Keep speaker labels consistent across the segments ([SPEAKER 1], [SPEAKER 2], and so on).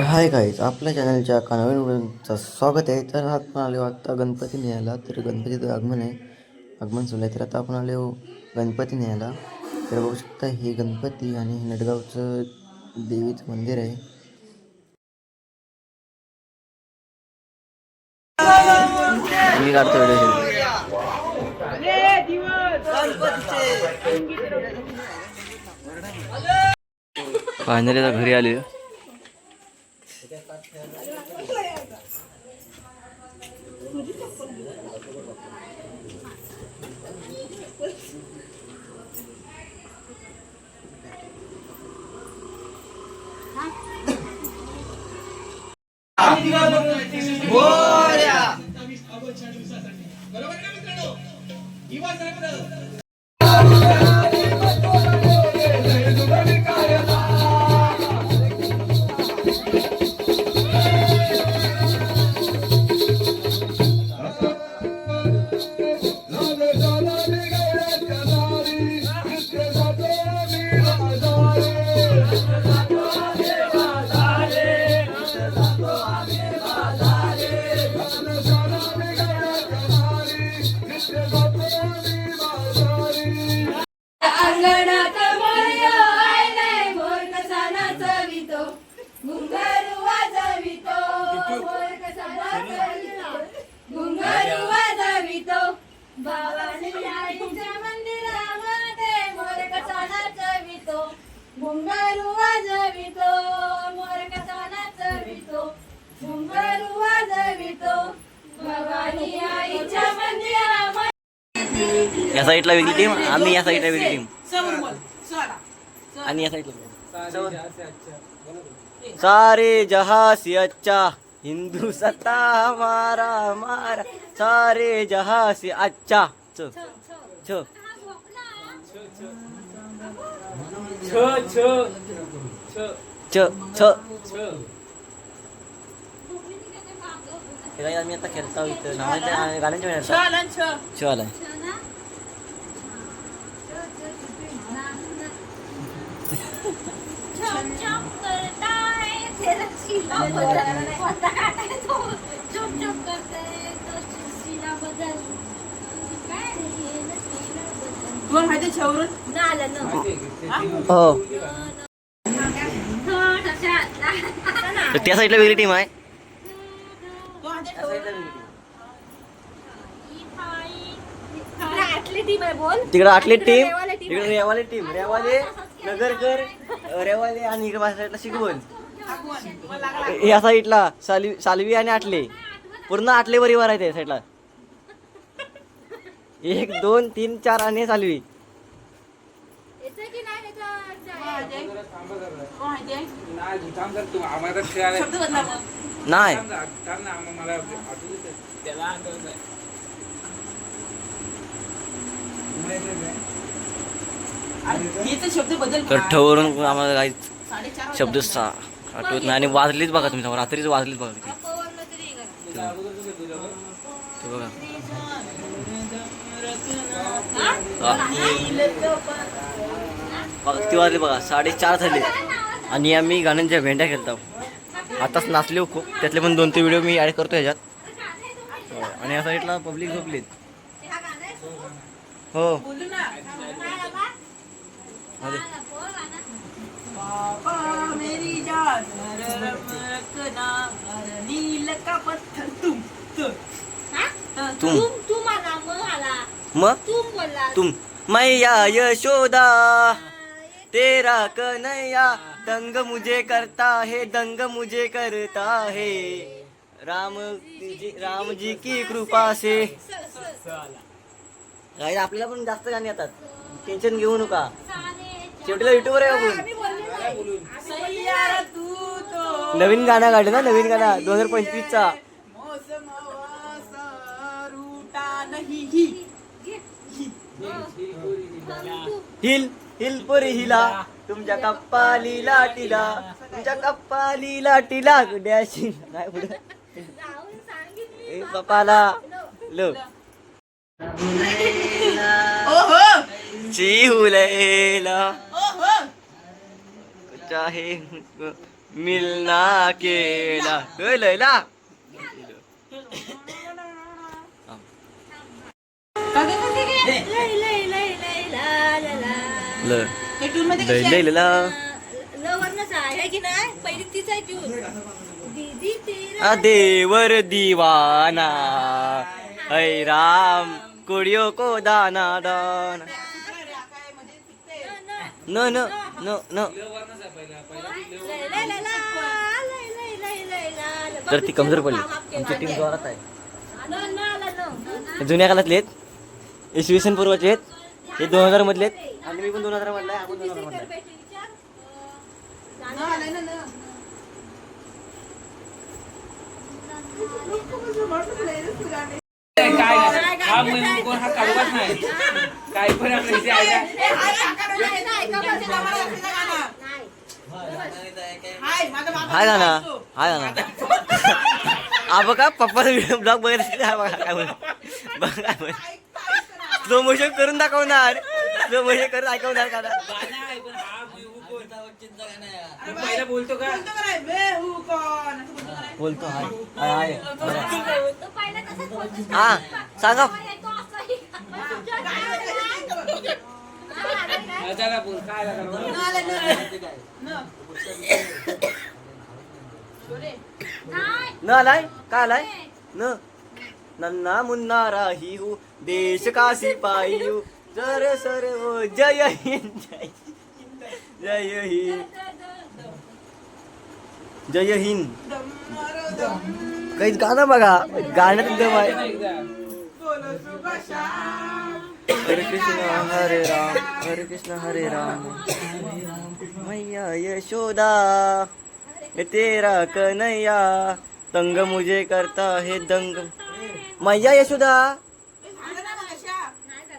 [SPEAKER 1] Hi guys आपल्या चॅनलच्या एका नवीन व्हिडिओचं स्वागत आहे. तर आपण आलो आत्ता गणपती न्यायला. तर गणपतीचं आगमन आहे. आगमन सुरू आहे. तर आता आपण आलो गणपती न्यायला. तर बघू शकता हे गणपती आणि हे नडगावचं देवीचं मंदिर आहे. मी काढतो व्हिडिओ फायनली आता घरी आले.
[SPEAKER 2] থাকলেও
[SPEAKER 1] या साईडला वेगळी टीम आम्ही या साईडला वेगळी टीम आणि या साईडला सारे जहा से अच्छा हिंदू सत्ता हमारा हमारा. सारे जहा से अच्छा. च छ छ. छ हे काही आम्ही आता खेळतो इथं नावाच्या गाण्यांच्या वेळेला छ आलाय
[SPEAKER 2] चम चम करता है तेरा शीला बदल पता काटाय तो चम चम करते तो शीला बदल काय रे हे ना शीला बदल
[SPEAKER 3] तुला माहिती आहे छेवरून
[SPEAKER 2] ना आलं ना
[SPEAKER 1] हो
[SPEAKER 2] थोडंसं
[SPEAKER 1] तर त्या साईडला वेगळी टीम आहे
[SPEAKER 3] तुला माहिती आहे छेवरून?
[SPEAKER 2] आटली टीम आहे बोल.
[SPEAKER 1] तिकडे आटली टीम तिकडे रेवाले टीम रेवाले नगरकर रेवाले आणि इकडे माझ्या साईडला शिकवण. या साईडला सालवी सालवी आणि आटले पूर्ण आटले परिवार आहे त्या साईडला एक दोन तीन चार आणि सालवी.
[SPEAKER 2] नाही
[SPEAKER 3] तर
[SPEAKER 1] कठ्ठवरून आम्हाला काही शब्द सा आठवत नाही. आणि वाजलीच बघा तुम्ही रात्रीच वाजलीच बघा. ते बघा? बघा किती वाजले बघा साडेचार झाले. आणि आम्ही गाण्यांच्या भेंड्या खेळतो. आताच नाचले खूप. त्यातले पण दोन तीन व्हिडिओ मी ॲड करतो ह्याच्यात. आणि या साईडला पब्लिक झोपलीत. हो.
[SPEAKER 3] मेरी जान नील का पत्थर तुम. तुम?
[SPEAKER 1] तुम
[SPEAKER 2] तुम. तुम आला मग आला
[SPEAKER 1] मग
[SPEAKER 2] तुम बोलला
[SPEAKER 1] तुम मैया यशोदा. तेरा कन्हैया. दंग मुझे करता है दंग मुझे करता है. राम जी राम जी की कृपा से. गाईज, आपल्याला पण जास्त गाणी येतात. टेन्शन घेऊ नका. शेवटीला युट्यूबर आहे आपण. नवीन गाणं काढलं ना नवीन गाणं. दोन हजार पंचवीस चा
[SPEAKER 3] मौसम रूटा नहीं ही.
[SPEAKER 1] हिल हिल पुरी हिला. तुमच्या कप्पाली लाटीला. तुमच्या कप्पाली लाटीला. डॅशिंग काय पुढे. बापाला लो. चिहुलेला
[SPEAKER 3] ओहो.
[SPEAKER 1] चाहे मिलना केला. लैला? लैला देवर दीवाना. ऐ राम. कुडियो को दाना दाना। न न न न। तर ती कमजोर पडली आमची टीम जोरात आहे. जुन्या काळातले आहेत इसवी सन पूर्वाचे आहेत हे दोन हजार मधले आहेत. आणि मी पण दोन हजार मधला आहे आपण दोन हजार मधला काय
[SPEAKER 2] बैठी विचार.
[SPEAKER 3] न, आलंय ना, न.
[SPEAKER 4] काय. हा हा काय पण आपल्या आहे ना.
[SPEAKER 3] हाय. हाय,
[SPEAKER 1] हाय. हाय गाना आ बघा पप्पाचा ब्लॉग बघत असेल हा बघा काय बघा काय
[SPEAKER 3] ना.
[SPEAKER 1] स्लो मोशन करून दाखवणार स्लो मोशन करून ऐकवणार का
[SPEAKER 4] गाणं आहे, पण हा बिहू कोण? मी पहिला बोलतो का
[SPEAKER 3] बोलतो का नाही? बेहू कोण? असं बोलतो का नाही?
[SPEAKER 1] बोलतो हाय हाय हाय बरं.
[SPEAKER 2] तो पहिला तसाच बोलतो.
[SPEAKER 1] हा सांगा
[SPEAKER 2] तो असंही. तुमच्या
[SPEAKER 3] काय
[SPEAKER 2] गावाला
[SPEAKER 3] ऐकतो,
[SPEAKER 2] नाही.
[SPEAKER 3] ऐकतो, ऐकतो.
[SPEAKER 2] हा, नाही, नाही.
[SPEAKER 4] हा, चला बोल काय झालं
[SPEAKER 3] न
[SPEAKER 4] बरं?
[SPEAKER 3] आलंय, न आलंय. न. सोरे.
[SPEAKER 2] नाही.
[SPEAKER 1] न आलाय का आलाय न नन्ना मुन्ना राही हूँ देश का सिपाही हूँ सर सर हो जय हिंद जय जय हिंद। जय हिंद।
[SPEAKER 3] दम
[SPEAKER 1] काहीच गाणं बघा गाण्यात दम आहे. हरे कृष्ण हरे राम हरे कृष्ण हरे राम। मैया यशोदा तेरा कन्हैया दंग मुझे करता हे दंग। मैया यशोदा।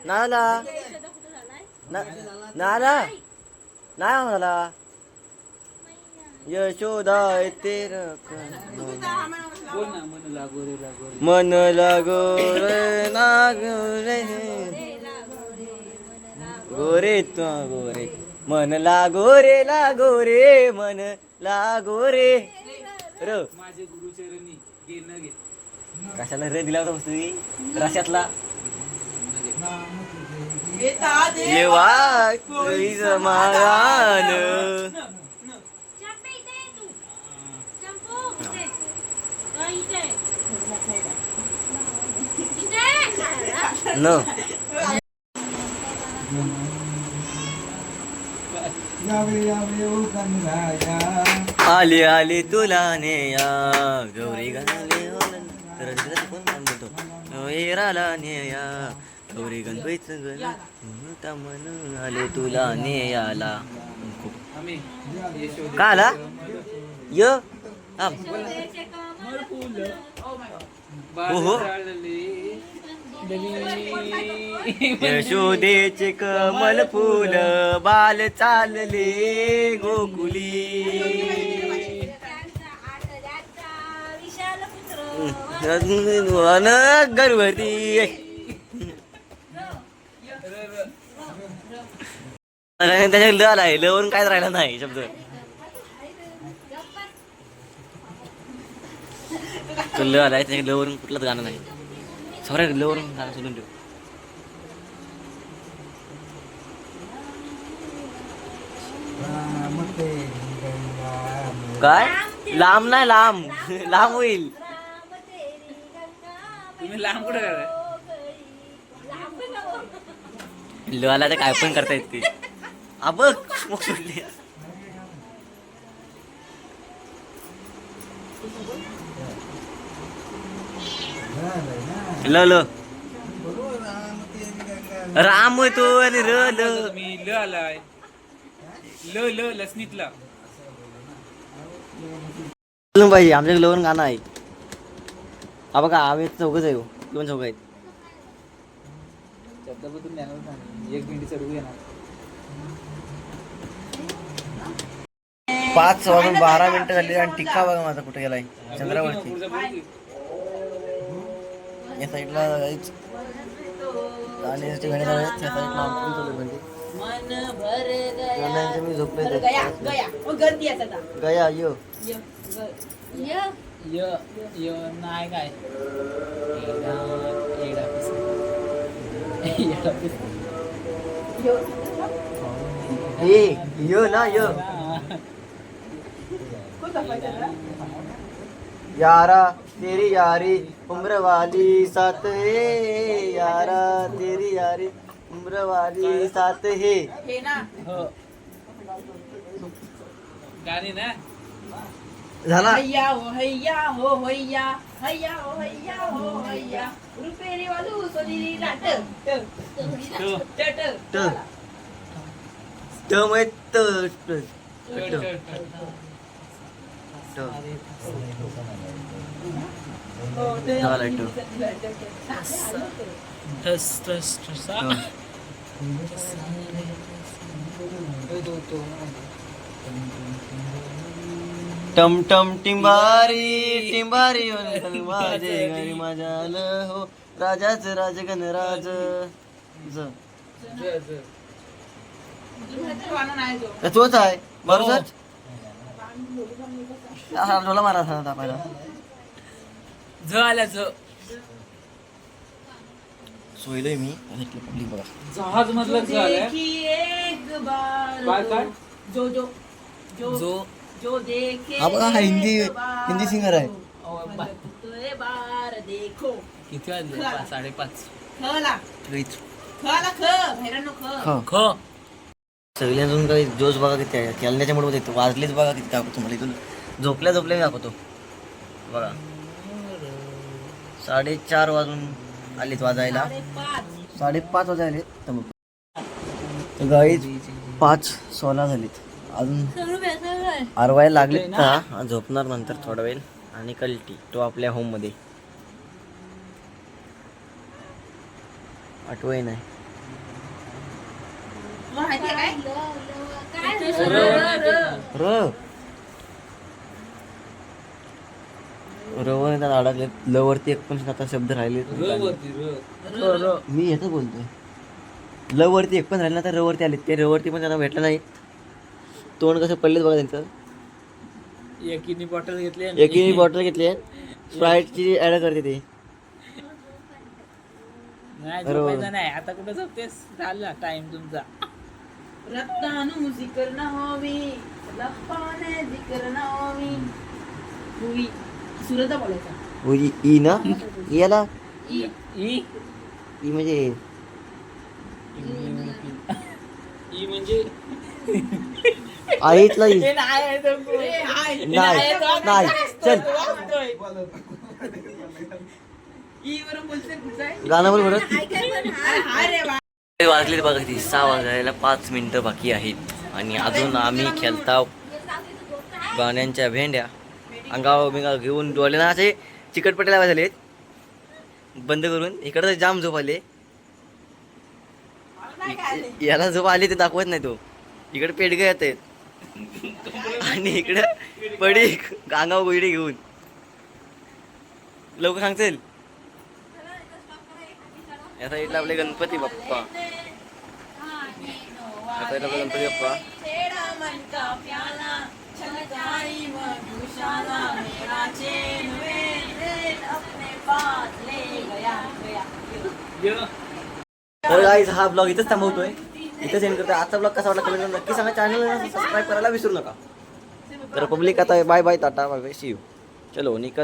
[SPEAKER 1] नाला नाला नाही म्हणाला यशोदा
[SPEAKER 4] येते मन लागो रे लागो रे
[SPEAKER 1] गोरे तू गोरे मन लागो रे लागो रे मन लागो रे. र.
[SPEAKER 4] माझे गुरुचरणी घे न घे
[SPEAKER 1] कशाला रे दिला होता तुम्ही रशातला
[SPEAKER 3] देवा.
[SPEAKER 1] समाधान
[SPEAKER 2] ये.
[SPEAKER 1] न. आले आले तुला नेया. गौरी गणले राला नेया. गौरी गणपतीच गण आले तुला
[SPEAKER 4] आम्ही. यशोदे
[SPEAKER 1] का आला? य? हा.
[SPEAKER 4] चालले
[SPEAKER 1] यशोदेचे कमल फूल बाल चालले गोकुली. गर्भवती त्याच्या ल आलाय ल वरून कायच राहिला नाही शब्द. तो ल आलाय त्याच्या ल वरून कुठलंच गाणं नाही. सॉरी ल वरून गाणं सोडून ठेव काय? लांब नाही लांब. लांब होईल.
[SPEAKER 4] तुम्ही लांब कुठे
[SPEAKER 1] आला तर काय पण करता येते बघ सोडली ल ल। राम होतो आणि र ल।
[SPEAKER 4] मी ल आलाय ल ल लसणीतला
[SPEAKER 1] बोलून पाहिजे आमच्या लवून गाणं आहे. हा बघा आम्ही चौघच आहे हो. दोन चौघ आहेत.
[SPEAKER 4] शब्दाबद्दल. एक मिनिट येणार.
[SPEAKER 1] पाच वाजून बारा मिनिटं झाली आणि टिक्का बघा माझा कुठे गेलाय. चंद्रावरती. या साईडला जायच. आणि साईडला मी झोपले.
[SPEAKER 3] गया
[SPEAKER 1] यो.
[SPEAKER 3] य, ग-
[SPEAKER 2] य.
[SPEAKER 4] य य नाही काय एडा एडा.
[SPEAKER 1] ए यो ना यो? यारा तेरी यारी उम्र वाली साथ है. यारा तेरी यारी उम्र वाली साथ है.
[SPEAKER 3] हे ना.
[SPEAKER 4] हो. गाणी ना?
[SPEAKER 1] झाला?
[SPEAKER 3] हैया हो हैया हो हैया हैया हो हैया हो हैया रुपेरी ट ट. ट.
[SPEAKER 1] ट ट त टम टम टिंबारी टिंबारी माझे घरी माझ्या आलं हो. राजाच राजगण राज गणराज ज
[SPEAKER 4] ज, ज.
[SPEAKER 3] वाणं नाही जो.
[SPEAKER 1] तर तोच आहे? बरोबरच ढोला मारा था तापायला
[SPEAKER 4] ज आल्या ज
[SPEAKER 1] सोयलोय मी. पब्लिक बघा.
[SPEAKER 4] जहाज मधलं ज आल्या काय, काय?
[SPEAKER 3] जो जो जो
[SPEAKER 4] जो.
[SPEAKER 3] जो देखे
[SPEAKER 1] हा बघा, हा हिंदी- हिंदी singer आहे.
[SPEAKER 3] बार देखो.
[SPEAKER 4] किती वाजले? पाच, साडेपाच.
[SPEAKER 3] खला. खला ख. भैरानो ख.
[SPEAKER 4] ख.
[SPEAKER 1] सगळे अजून काही जोश बघा किती आहे. खेळण्याच्या मूडमध्ये येतो. वाजलीच बघा किती दाखवतो तुम्हाला. इथून झोपल्या झोपल्या मी दाखवतो. बघा. साडेचार वाजून आलेत वाजायला.
[SPEAKER 3] पाच
[SPEAKER 1] साडेपाच वाजायले गाईज पाच सोळा झालीत. अजून आरवायला लागलेत का? झोपणार नंतर थोडा वेळ. आणि कल्टी तो आपल्या होममध्ये आठवय नाही
[SPEAKER 3] माहितीये काय
[SPEAKER 2] काय?
[SPEAKER 3] र, र, र.
[SPEAKER 1] र रवर त्यात अडकले ल वरती एक पण आता शब्द राहिले
[SPEAKER 4] र वरती र.
[SPEAKER 3] र, र.
[SPEAKER 1] मी येतो बोलतोय. ल वरती एक पण राहिले ना तर र वरती आले. ते र वरती पण त्यांना भेटलं नाही. तोंड कसं पडलेत बघा त्यांचं.
[SPEAKER 4] एकीने बॉटल घेतली आणि-
[SPEAKER 1] एकी बॉटल घेतली स्प्राईटची ऍड करते ते.
[SPEAKER 4] नाही
[SPEAKER 1] बरोबर.
[SPEAKER 4] झोपायचं नाही. आता कुठं झोपतेस? झाला टाइम तुमचा.
[SPEAKER 3] रत्तानु जिकर न होवी लप्पाने जिकर न होवी. हुई. सुरता बोलायचा.
[SPEAKER 1] उई ई ना? याला?
[SPEAKER 4] ई ई
[SPEAKER 1] ई म्हणजे?
[SPEAKER 4] ई म्हणजे
[SPEAKER 1] आईतला ई
[SPEAKER 4] नाही.
[SPEAKER 1] नाही चल.
[SPEAKER 3] ई वरून बोलते?
[SPEAKER 1] गाणं बोल बरं
[SPEAKER 3] अरे, हाय रे बा.
[SPEAKER 1] वाजले बघा ती सहा वाजायला पाच मिनिटं बाकी आहेत. आणि अजून आम्ही खेळता गाण्यांच्या भेंड्या. अंगावर बिंगाव घेऊन डोळे ना असे चिकटपट्टे लावायचे झालेत बंद करून इकडं जाम झोप आले. याला झोप आली ते दाखवत नाही तो. इकडे पेडगे येत आहेत. आणि इकडं पडी अंगावर गोईडे घेऊन. लवकर सांगतील. याचा इथला आपले गणपती बाप्पा. या गणपती बाप्पा
[SPEAKER 3] मन का प्याला छलकारी मधुशाला मेरा चैन अपने पास ले गया गया
[SPEAKER 1] तर गाईज हा ब्लॉग इथंच थांबवतोय. इथंच एंड करतोय. आजचा ब्लॉग कसा वाटला कमेंट नक्की सांगा. चॅनल सबस्क्राईब करायला विसरू नका. तर पब्लिक आता bye bye tata bye bye see you चलो निकल.